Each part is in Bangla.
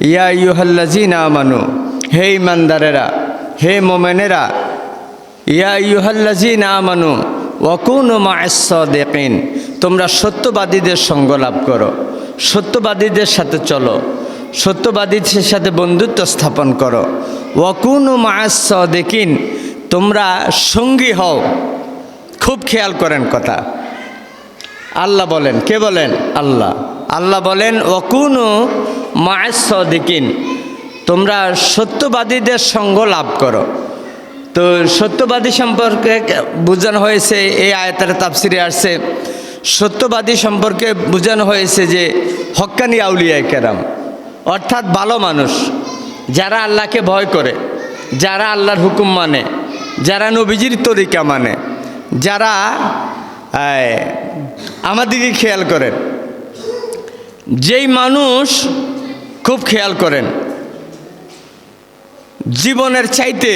ইয়া ইউহাল্লাজিনা আমানু, হে ইমানদারেরা হে মোমেনেরা, ইয়া ইউহাল্লাজিনা আমানু, ওয়াকুন মাসদিন তোমরা সত্যবাদীদের সঙ্গ লাভ করো, সত্যবাদীদের সাথে চলো, সত্যবাদীদের সাথে বন্ধুত্ব স্থাপন করো, ওয়াকুন দেখিন তোমরা সঙ্গী হও। খুব খেয়াল করেন কথা। আল্লাহ বলেন, কে বলেন? আল্লাহ। আল্লাহ বলেন অকুনু মাসদিকিন তোমরা সত্যবাদীদের সঙ্গ লাভ করো। তো সত্যবাদী সম্পর্কে বোঝানো হয়েছে, এই আয়তার তাপসিরে আসছে, সত্যবাদী সম্পর্কে বোঝানো হয়েছে যে হক্কানি আউলিয়া কেরাম, অর্থাৎ ভালো মানুষ, যারা আল্লাহকে ভয় করে, যারা আল্লাহর হুকুম মানে যারা নবীজির তরিকা মানে যারা আমাদেরকে খেয়াল করেন। যেই মানুষ খুব খেয়াল করেন। জীবনের চাইতে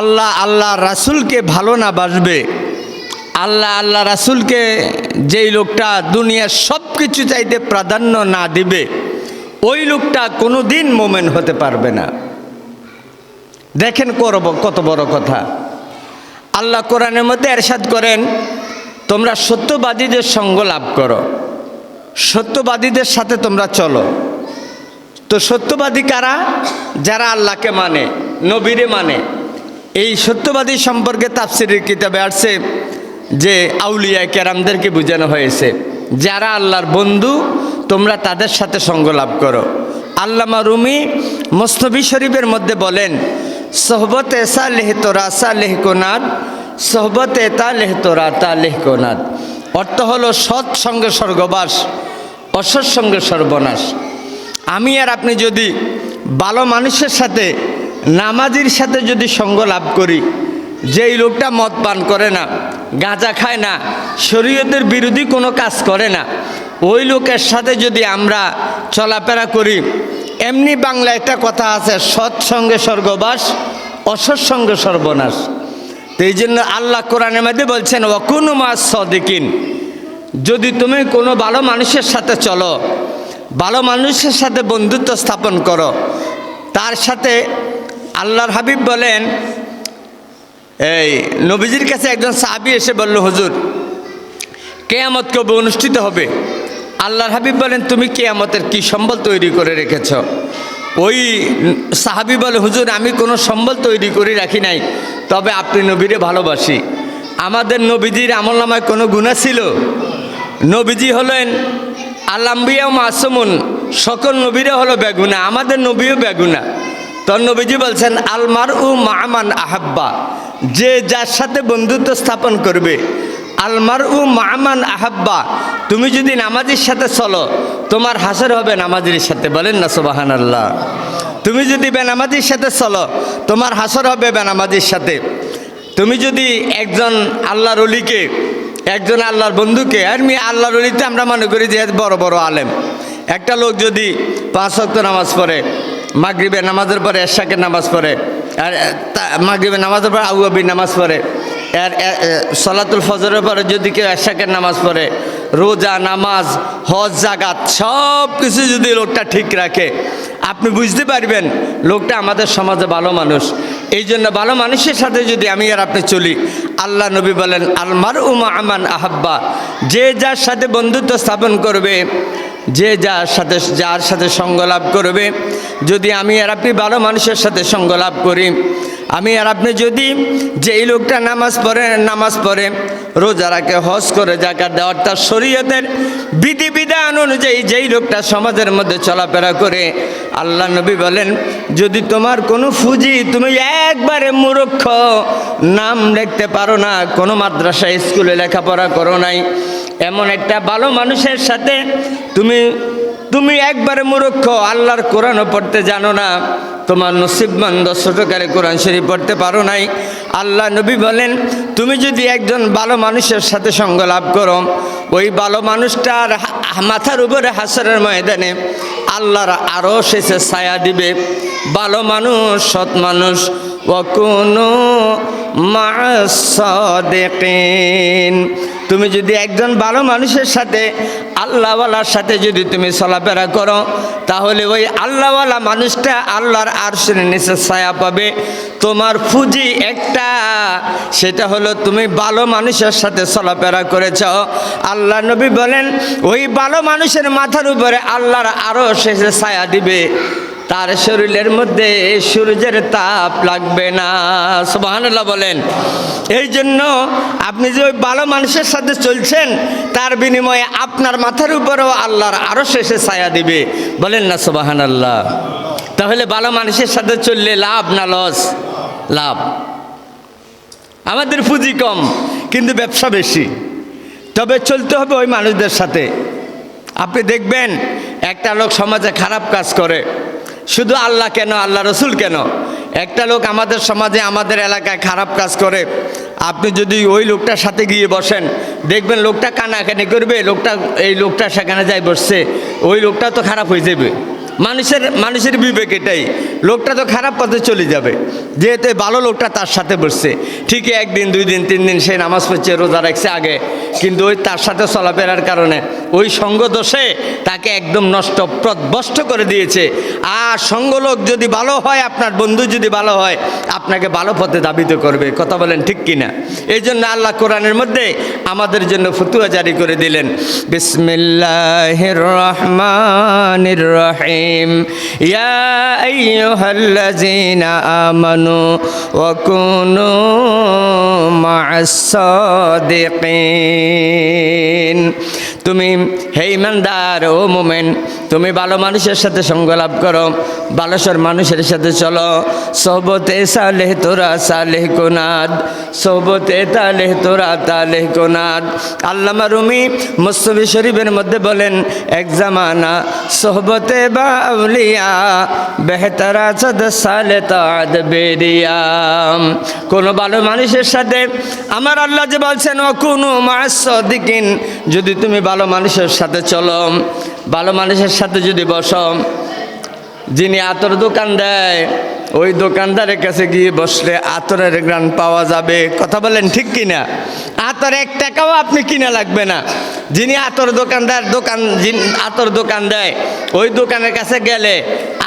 আল্লাহ আল্লাহ রাসুলকে ভালো না বাসবে। আল্লাহ আল্লাহ রাসুলকে যেই লোকটা দুনিয়ার সব কিছু চাইতে প্রাধান্য না দিবে, ওই লোকটা কোনো দিন মোমেন হতে পারবে না। দেখেন করব কত বড় কথা। আল্লাহ কোরআনের মধ্যে এরশাদ করেন, তোমরা সত্যবাদীদের সঙ্গ লাভ করো, সত্যবাদীদের সাথে তোমরা চলো। তো সত্যবাদী কারা? যারা আল্লাহকে মানে নবীরে মানে। এই সত্যবাদী সম্পর্কে তাফসিরের কিতাবে আসছে যে আউলিয়া কেরামদেরকে বোঝানো হয়েছে, যারা আল্লাহর বন্ধু, তোমরা তাদের সাথে সঙ্গ লাভ করো। আল্লামা রুমি মোস্তবি শরীফের মধ্যে বলেন, সোহবত এসা লেহ তোরা সা লেহ কোনাদ সোহবত এতা লেহ তোরা তা লেহ কোনাদ অর্থ হলো সৎ সঙ্গে স্বর্গবাস, অসৎ সঙ্গে সর্বনাশ। আমি আর আপনি যদি ভালো মানুষের সাথে, নামাজির সাথে যদি সঙ্গ লাভ করি, যেই লোকটা মদ পান করে না, গাঁজা খায় না, শরীয়তের বিরোধী কোনো কাজ করে না, ওই লোকের সাথে যদি আমরা চলাফেরা করি, এমনি বাংলা একটা কথা আছে, সৎ সঙ্গে স্বর্গবাস, অসৎ সঙ্গে সর্বনাশ। তো এই জন্য আল্লাহ কোরআনের মধ্যে বলছেন অকুন মাস সদিকিন। যদি তুমি কোনো ভালো মানুষের সাথে চলো ভালো মানুষের সাথে বন্ধুত্ব স্থাপন করো। তার সাথে আল্লাহর হাবিব বলেন, এই নবীজির কাছে একজন সাহাবি এসে বলল, হুজুর, কেয়ামত কবে অনুষ্ঠিত হবে? আল্লাহর হাবিব বলেন, তুমি কেয়ামতের কি সম্বল তৈরি করে রেখেছ? ওই সাহাবি বলে, হুজুর, আমি কোনো সম্বল তৈরি করে রাখি নাই, তবে আপনি নবীরে ভালোবাসি। আমাদের নবীজির আমল নামায় কোনো গুণা ছিল? নবীজি হলেন আল্লাম্বিয়া মাসুমুন, সকল নবীরা হলো বেগুনা, আমাদের নবীও বেগুনা। তখন নবীজি বলছেন আলমার উ মামান আহাব্বা, যে যার সাথে বন্ধুত্ব স্থাপন করবে। আলমার উ মামান আহাব্বা, তুমি যদি নামাজির সাথে চলো, তোমার হাসর হবে নামাজির সাথে, বলেন না সুবাহান আল্লাহ তুমি যদি বেনামাজির সাথে চলো, তোমার হাসর হবে বেনামাজির সাথে। তুমি যদি একজন আল্লাহর অলিকে একজন আল্লাহর বন্ধুকে, আর মি আল্লাহর অলিতে আমরা মনে করি যে বড় বড় আলেম। একটা লোক যদি পাঁচ অক্ত নামাজ পড়ে, মাগরিবের নামাজের পরে, এরশাকের নামাজ পড়ে, আর মাগরিবের নামাজের পরে আউয়াবির নামাজ পড়ে, আর সলাতুল ফজরের পরে যদি কেউ এরশাকের নামাজ পড়ে, রোজা, নামাজ, হজ জাগাত সব কিছু যদি লোকটা ঠিক রাখে, আপনি বুঝতে পারবেন, লোকটা আমাদের সমাজে ভালো মানুষ। এই জন্য ভালো মানুষের সাথে যদি আমি আর আপনি চলি আল্লাহ নবী বলেন আলমার উমা আমান আহাব্বা। যে যার সাথে বন্ধুত্ব স্থাপন করবে, যে যার সাথে যার সাথে সঙ্গ লাভ করবে, যদি আমি আর আপনি ভালো মানুষের সাথে সঙ্গ লাভ করি আমি আর আপনি যদি যেই লোকটা নামাজ পড়ে নামাজ পড়ে, রোজা রাখে, হজ করে, জাকাত দেয়, অর্থাৎ শরীয়তের বিধিবিধান অনুযায়ী যেই লোকটা সমাজের মধ্যে চলাফেরা করে, আল্লাহ নবী বলেন, যদি তোমার কোনো ফুজি, তুমি একবারে মূর্খ, নাম লিখতে পারো না, কোনো মাদ্রাসা, স্কুলে লেখাপড়া করো নাই, এমন একটা ভালো মানুষের সাথে তুমি তুমি একবারে মূর্খ, আল্লাহর কোরআনও পড়তে জানো না তোমার নসিবমন্দ ছোটকারে কোরআন শরীফ পড়তে পারো নাই। আল্লাহ নবী বলেন, তুমি যদি একজন ভালো মানুষের সাথে সঙ্গ লাভ করো, ওই ভালো মানুষটার মাথার উপরে হাসরের ময়দানে আল্লাহর আরও শেষে ছায়া দিবে। ভালো মানুষ, সৎ মানুষ কোনো তুমি যদি একজন ভালো মানুষের সাথে আল্লাহওয়ালার সাথে যদি তুমি চলাফেরা করো, তাহলে ওই আল্লাহওয়ালা মানুষটা আল্লাহর আরশের নিচে ছায়া পাবে। তোমার পুঁজি একটা, সেটা হলো তুমি ভালো মানুষের সাথে চলাফেরা করেছ। আল্লাহ নবী বলেন, ওই ভালো মানুষের মাথার উপরে আল্লাহর আরও শেষে ছায়া দিবে। তার শরীরের মধ্যে সূর্যের তাপ লাগবে না। সুবহানাল্লাহ বলেন। এই জন্য আপনি যে ওই ভালো মানুষের সাথে চলছেন, তার বিনিময়ে আপনার মাথার উপরেও আল্লাহর আরও শেষে ছায়া দিবে। বলেন না সুবাহান আল্লাহ তাহলে ভালো মানুষের সাথে চললে লাভ না লস? লাভ। আমাদের পুঁজি কম, কিন্তু ব্যবসা বেশি। তবে চলতে হবে ওই মানুষদের সাথে। আপনি দেখবেন, একটা লোক সমাজে খারাপ কাজ করে। শুধু আল্লাহ কেন, আল্লাহ রসুল কেন? একটা লোক আমাদের সমাজে, আমাদের এলাকায় খারাপ কাজ করে। আপনি যদি ওই লোকটার সাথে গিয়ে বসেন, দেখবেন লোকটা কানাকানি করবে, লোকটা, এই লোকটা সেখানে যাই বসছে। ওই লোকটা তো খারাপ হয়ে যাবে। মানুষের মানুষের বিবেক এটাই। লোকটা তো খারাপ পথে চলে যাবে। যেহেতু ভালো লোকটা তার সাথে বসছে। ঠিকই একদিন, দুই দিন, তিন দিন সে নামাজ পড়ছে, রোজা রাখছে আগে। কিন্তু ওই তার সাথে চলাফেরার কারণে ওই সঙ্গ দোষে তাকে একদম নষ্ট প্রদবষ্ট করে দিয়েছে। আর সঙ্গলোক যদি ভালো হয়, আপনার বন্ধু যদি ভালো হয়, আপনাকে ভালো পথে দাবিত করবে। কথা বলেন ঠিক কিনা? এই জন্য আল্লাহ কোরআনের মধ্যে আমাদের জন্য ফতুয়া জারি করে দিলেন। বিসমিল্লাহির রহমানির রহিম ইয়া আমানু ওয়া কুনু মা'আস সাদিকিন তুমি হে ইমানদার ও মোমেন তুমি ভালো মানুষের সাথে সঙ্গ লাভ করো বালসর মানুষের সাথে চলো। সোহবতে সালেহ তোরা, সালেহ কোনাদ। সোহবতে তালেহ তোরা, তালেহ কোনাদ। আল্লামা রুমি মুস্তফি শরীফের মধ্যে বলেন, এক জামানা সোহবতে বা আউলিয়া, বেহতারা সদ সালে তাদ বেরিয়াম কোনো ভালো মানুষের সাথে আমার আল্লাহ যে বলছেন ও কোনো মাস দিকিন যদি তুমি ভালো মানুষের সাথে চলো। ভালো মানুষের সাথে যদি বসো, যিনি আতর দোকান দেয়, ওই দোকানদারের কাছে গিয়ে বসলে আতরের গ্রান পাওয়া যাবে। কথা বলেন ঠিক কিনা? আতর এক টাকাও আপনি কিনা লাগবে না। যিনি আতর দোকানদার দোকান আতর দোকান দেয়, ওই দোকানের কাছে গেলে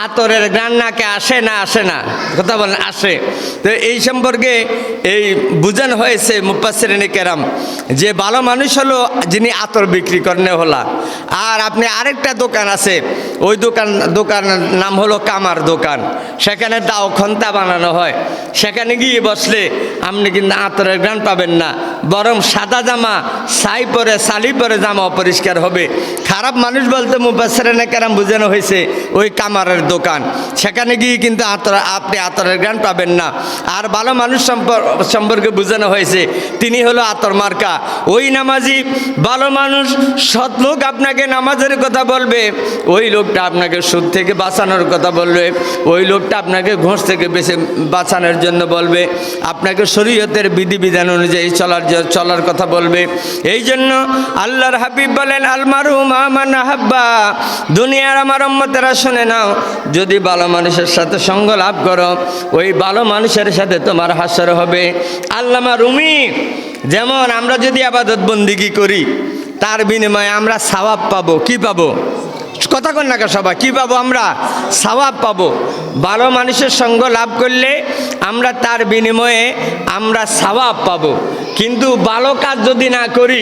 আতরের গ্রান নাকে আসে না আসে না। কথা বলেন, আসে। তো এই সম্পর্কে এই বুঝানো হয়েছে মুপাসিরিনী কেরাম যে ভালো মানুষ হলো যিনি আতর বিক্রি করেন হলা। আর আপনি আরেকটা দোকান আছে, ওই দোকান, দোকানের নাম হলো কামার দোকান। সেখানে দাও খন্তা বানানো হয়। সেখানে গিয়ে বসলে আপনি কিন্তু আতরের গ্রান পাবেন না। বরং সাদা জামা ছাই পরে শালি পরে জামা অপরিষ্কার হবে। খারাপ মানুষ বলতে মুবাসেরানে কেরাম বোঝানো হয়েছে, ওই কামারের দোকান। সেখানে গিয়ে কিন্তু আতর, আপনি আতরের গ্রান পাবেন না। আর ভালো মানুষ সম্পর- সম্পর্কে বোঝানো হয়েছে, তিনি হলো আতর মার্কা। ওই নামাজি ভালো মানুষ সৎ লোক আপনাকে নামাজের কথা বলবে, ওই লোকটা আপনাকে সুদ থেকে বাঁচানোর কথা বলবে, ওই লোকটা আপনাকে ঘোষ থেকে বেছে বাঁচানোর জন্য বলবে, আপনাকে শরীয়তের বিধিবিধান অনুযায়ী চলার চলার কথা বলবে। এই জন্য আল্লাহর হাবিব বলেন আলমারু মামান হাব্বা দুনিয়ার আমার অম্মতেরা শুনে নাও, যদি ভালো মানুষের সাথে সঙ্গ লাভ করো, ওই ভালো মানুষের সাথে তোমার হাসর হবে। আল্লামা রুমি, যেমন আমরা যদি আবাদত বন্দিগি করি, তার বিনিময়ে আমরা সাবাব পাবো, কি পাবো? কথা কন না সবাই? কী পাবো আমরা? সবাব পাবো। ভালো মানুষের সঙ্গ লাভ করলে আমরা তার বিনিময়ে আমরা সবাব পাবো। কিন্তু ভালো কাজ যদি না করি,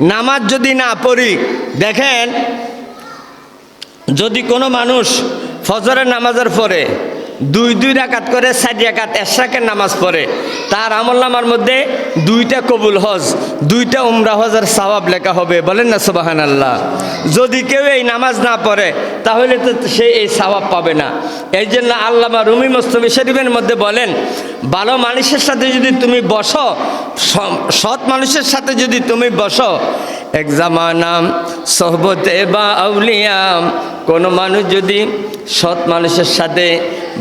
নামাজ যদি না পড়ি, দেখেন, যদি কোনো মানুষ ফজরের নামাজের পরে দুই দুই রাকাত করে, চার রাকাত এশরাকের নামাজ পড়ে। তার আমল নামার মধ্যে দুইটা কবুল হজ, দুইটা উমরা হজের সওয়াব লেখা হবে। বলেন না সুবাহান আল্লাহ যদি কেউ এই নামাজ না পড়ে, তাহলে তো সে এই সওয়াব পাবে না। এই জন্য আল্লামা রুমি মোস্তফি শরীফের মধ্যে বলেন, ভালো মানুষের সাথে যদি তুমি বসো সৎ মানুষের সাথে যদি তুমি বসো এক জামানাম সহবতে বা আউলিয়াম কোনো মানুষ যদি সৎ মানুষের সাথে,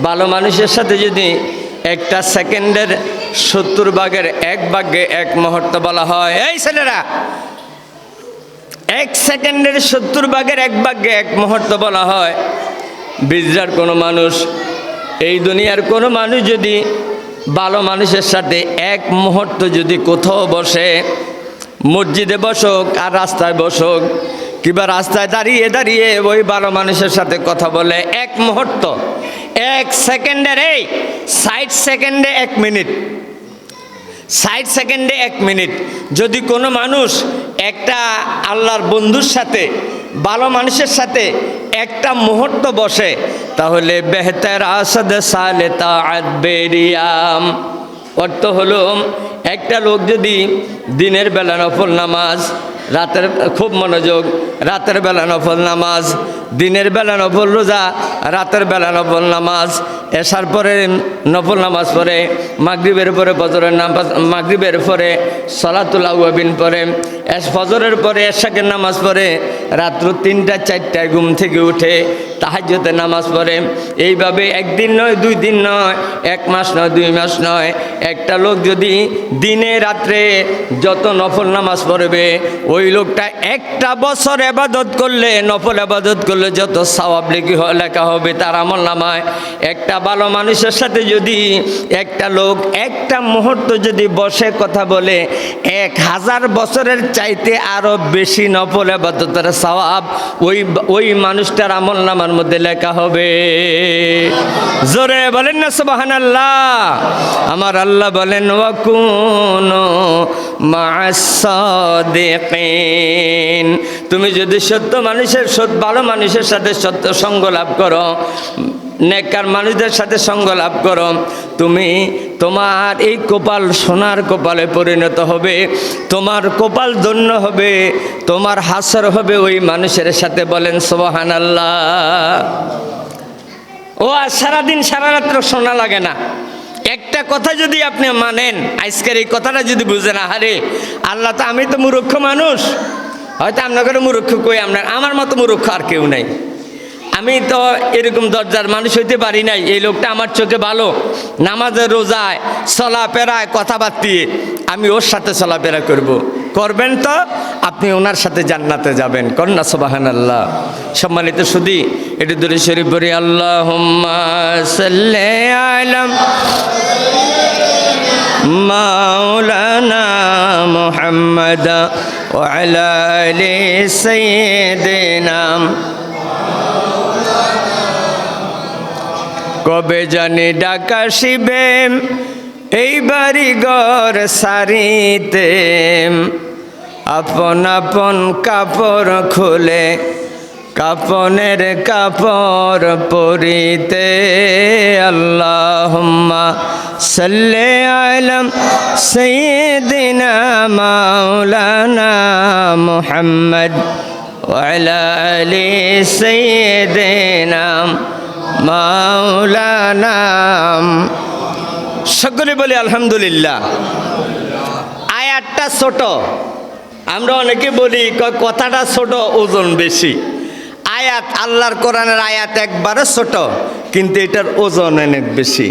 ভালো মানুষের সাথে যদি একটা সেকেন্ডের সত্তর ভাগের এক ভাগে এক মুহূর্ত বলা হয়, এই ছেলেরা, এক সেকেন্ডের সত্তর ভাগের এক ভাগে এক মুহূর্ত বলা হয়, বিজরার কোনো মানুষ, এই দুনিয়ার কোনো মানুষ যদি ভালো মানুষের সাথে এক মুহূর্ত যদি কোথাও বসে মসজিদে বসুক আর রাস্তায় বসুক, কিবা রাস্তায় দাঁড়িয়ে দাঁড়িয়ে ওই ভালো মানুষের সাথে কথা বলে এক মুহূর্ত, এক সেকেন্ডের এই, ষাট সেকেন্ডে এক মিনিট, ষাট সেকেন্ডে এক মিনিট। যদি কোনো মানুষ একটা আল্লাহর বন্ধুর সাথে ভালো মানুষের সাথে একটা মুহূর্ত বসে, তাহলে বেহতের আসাদ সালে বেরিয়াম। অর্থ হলো একটা লোক যদি দিনের বেলা নফল নামাজ, রাতের খুব মনোযোগ, রাতের বেলা নফল নামাজ, দিনের বেলা নফল রোজা, রাতের বেলা নফল নামাজ, এসার পরে নফল নামাজ পড়ে মাগরিবের পরে ফজরের নামাজ, মাগরিবের পরে সলাতুল আউয়াবিন পরে ফজরের পরে এশাকের নামাজ পড়ে রাত্র তিনটা, চারটায় ঘুম থেকে উঠে তাহাজ্যতে নামাজ পড়ে। এইভাবে একদিন নয়, দুই দিন নয়, এক মাস নয়, দুই মাস নয়, একটা লোক যদি দিনে রাত্রে যত নফল নামাজ পড়বে, ওই লোকটা একটা বছর আবাদত করলে, নফল আবাদত করলে যত সওয়াব লেখি লেখা হবে তার আমল নামায়। একটা ভালো মানুষের সাথে যদি একটা লোক একটা মুহূর্ত যদি বসে কথা বলে, এক হাজার বছরের চাইতে আরও বেশি নফল আবাদতের সওয়াব, ওই ওই মানুষটার আমল নামার মধ্যে লেখা হবে। জোরে বলেন না সুবাহান আল্লাহ আমার আল্লাহ বলেন, ওয়াকুন তুমি যদি সত্য মানুষের, সৎ, ভালো মানুষের সাথে সত্য সঙ্গ লাভ করো, নেককার মানুষদের সাথে সঙ্গ লাভ করো, তুমি তোমার এই কপাল সোনার কপালে পরিণত হবে, তোমার কপাল ধন্য হবে, তোমার হাসর হবে ওই মানুষের সাথে বলেন সোহান আল্লাহ ও, আর সারাদিন সারা রাত্র লাগে না। একটা কথা যদি আপনি মানেন, আজকের এই কথাটা যদি বুঝেন, আহারে, আল্লাহ তো আমি তো মূর্খ মানুষ। হয়তো আপনাদের মূর্খ কই আপনার আমার মতো মূর্খ আর কেউ নাই। আমি তো এরকম দরজার মানুষ হইতে পারি নাই। এই লোকটা আমার চোখে ভালো। নামাজের রোজায় চলাফেরায় কথাবার্তি। আমি ওর সাথে চলাফেরা করব। করবেন তো? আপনি ওনার সাথে জান্নাতে যাবেন। কন্যা সোবাহান আল্লাহ সম্মানিত সুদি এটি দূরে শরীফ বলি আল্লাহ আলম। মোহাম্মদ ওয়ালা আলি সাইয়্যিদিনা কবে জানি ডাকা শিবে এই বাড়ি ঘর সারিতে আপন আপন কাপড় খুলে কাপনের কাপড় পরিতে আল্লাহুম্মা সাল্লি আলাম সাইয়্যিদিনা মাওলানা মুহাম্মদ وعلى آل سيدنا মাওলানা সকলে বলি আলহামদুলিল্লাহ। আয়াতটা ছোট। আমরা অনেকে বলি কথাটা ছোট, ওজন বেশি। আয়াত, আল্লাহর কোরআনের আয়াত একবারে ছোট, কিন্তু এটার ওজন অনেক বেশি।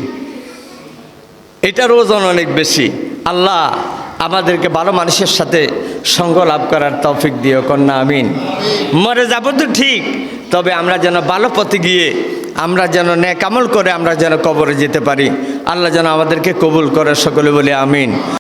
এটার ওজন অনেক বেশি। আল্লাহ আমাদেরকে ভালো মানুষের সাথে সঙ্গ লাভ করার তৌফিক দিও, কন্যা, আমিন। মরে যাব তো ঠিক, তবে আমরা যেন ভালো পথে গিয়ে আমরা যেন ন্যাকামল করে আমরা যেন কবরে যেতে পারি। আল্লাহ যেন আমাদেরকে কবুল করে, সকলে বলে আমিন।